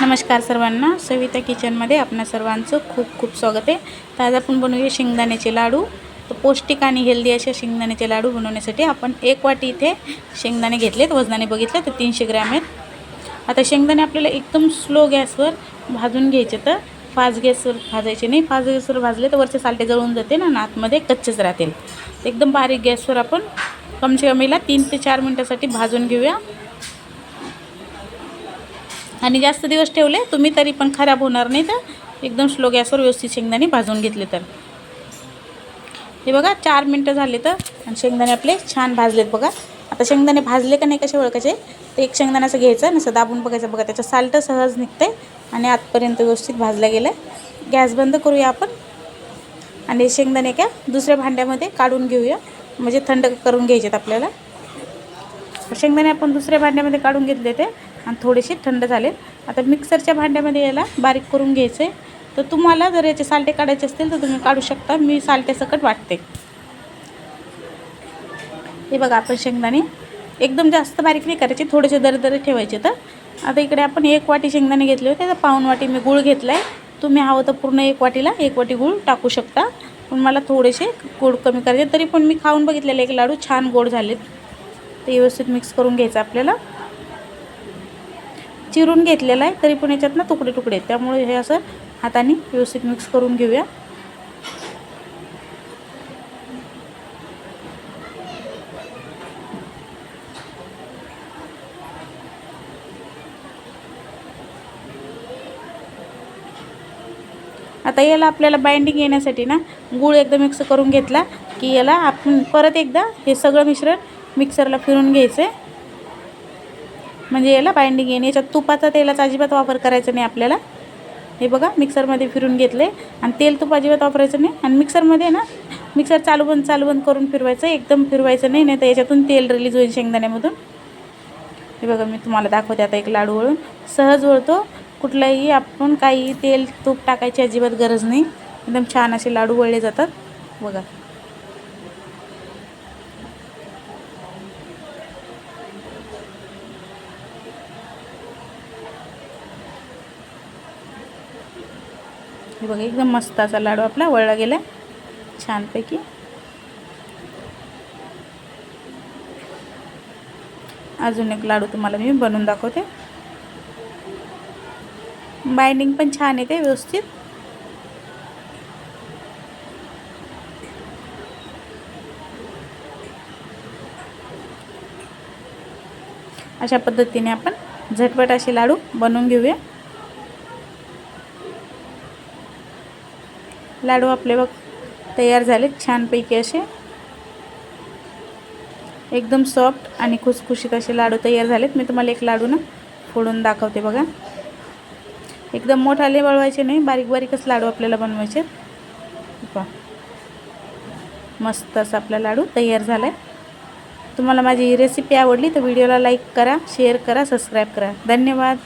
नमस्कार सर्वांना. सविता किचनमध्ये आपणा सर्वांचं खूप खूप स्वागत आहे. तर आज आपण बनवूया शेंगदाण्याचे लाडू. तर पौष्टिक आणि हेल्दी अशा शेंगदाण्याचे लाडू बनवण्यासाठी आपण एक वाटी इथे शेंगदाणे घेतलेत वजनाने बघितलं तर तीनशे ग्रॅम आहेत. आता शेंगदाणे आपल्याला एकदम स्लो गॅसवर भाजून घ्यायचे तर फास्ट गॅसवर भाजायचे नाही. फास्ट गॅसवर भाजले तर वरचे सालटे जळून जाते ना आतमध्ये कच्चेच राहतील. एकदम बारीक गॅसवर आपण कमसे कमीला तीन ते चार मिनटासाठी भाजून घेऊया. आणि जास्त दिवस ठेवले तुम्ही तरी पण खराब होणार नाही तर एकदम स्लो गॅसवर व्यवस्थित शेंगदाणे भाजून घेतले तर. हे बघा चार मिनटं झाले तर आणि शेंगदाणे आपले छान भाजलेत बघा. आता शेंगदाणे भाजले का नाही कसे ओळखायचे? तर एक शेंगदाण्याचं घ्यायचं नसं दाबून बघायचं. बघा त्याचं साल्ट सहज निघते आणि आतपर्यंत व्यवस्थित भाजलं गेलं आहे गॅस बंद करूया आपण. आणि हे शेंगदाणे का दुसऱ्या भांड्यामध्ये काढून घेऊया. म्हणजे थंड करून घ्यायचेत आपल्याला. शेंगदाणे आपण दुसऱ्या भांड्यामध्ये काढून घेतले ते. आणि थोडेसे थंड झाले. आता मिक्सरच्या भांड्यामध्ये याला बारीक करून घ्यायचं आहे तर तुम्हाला जर याचे सालटे काढायचे असतील तर तुम्ही काढू शकता. मी सालट्यासकट वाटते. हे बघा आपण शेंगदाणे एकदम जास्त बारीक नाही करायचे थोडेसे दरदरे ठेवायचे तर. आता इकडे आपण एक वाटी शेंगदाणे घेतले होते. तर पाऊन वाटी मी गूळ घेतला आहे तुम्ही हवं तर पूर्ण एक वाटीला एक वाटी गूळ टाकू शकता. पण मला थोडेसे गोड कमी करायचे. तरी पण मी खाऊन बघितलेले एक लाडू छान गोड झालेत. ते व्यवस्थित मिक्स करून घ्यायचं आपल्याला. चिरून घेतलेला आहे तरी पण याच्यात ना तुकडे तुकडे आहेत. त्यामुळे हे असं हाताने व्यवस्थित मिक्स करून घेऊया. आता याला आपल्याला बाइंडिंग येण्यासाठी ना गूळ एकदा मिक्स करून घेतला की याला आपण परत एकदा हे सगळं मिश्रण मिक्सरला फिरून घ्यायचं आहे म्हणजे याला बाइंडिंग येईन याच्यात तुपाचा तेलाचा अजिबात वापर करायचा नाही आपल्याला. हे बघा मिक्सरमध्ये फिरून घेतले. आणि तेल तूप अजिबात वापरायचं नाही. आणि मिक्सरमध्ये ना मिक्सर चालू बंद चालू बंद करून फिरवायचं एकदम फिरवायचं नाही नाही तर याच्यातून तेल रिलीज होईल शेंगदाण्यामधून. हे बघा मी तुम्हाला दाखवते आता एक लाडू वळून. सहज वळतो. कुठलाही आपण काही तेल तूप टाकायची अजिबात गरज नाही. एकदम छान असे लाडू वळले जातात. बघा. हे बघा एकदम मस्त असा लाडू आपला वळला गेला. छानपैकी. अजून एक लाडू तुम्हाला मी बनवून दाखवते. बाइंडिंग पण छान येते व्यवस्थित. अशा पद्धतीने आपण झटपट असे लाडू बनवून घेऊया. लाडू आपले बघ तयार झालेत छानपैकी असे. एकदम सॉफ्ट आणि खुसखुशीत असे लाडू तयार झालेत. मी तुम्हाला एक लाडू ना फोडून दाखवते बघा. एकदम मोठाले वळवायचे नाही बारीक बारीकच लाडू आपल्याला बनवायचे पहा. मस्त असा आपला लाडू तयार झाला आहे तुम्हाला माझी ही रेसिपी आवडली तर व्हिडिओला लाईक करा शेअर करा सबस्क्राईब करा. धन्यवाद.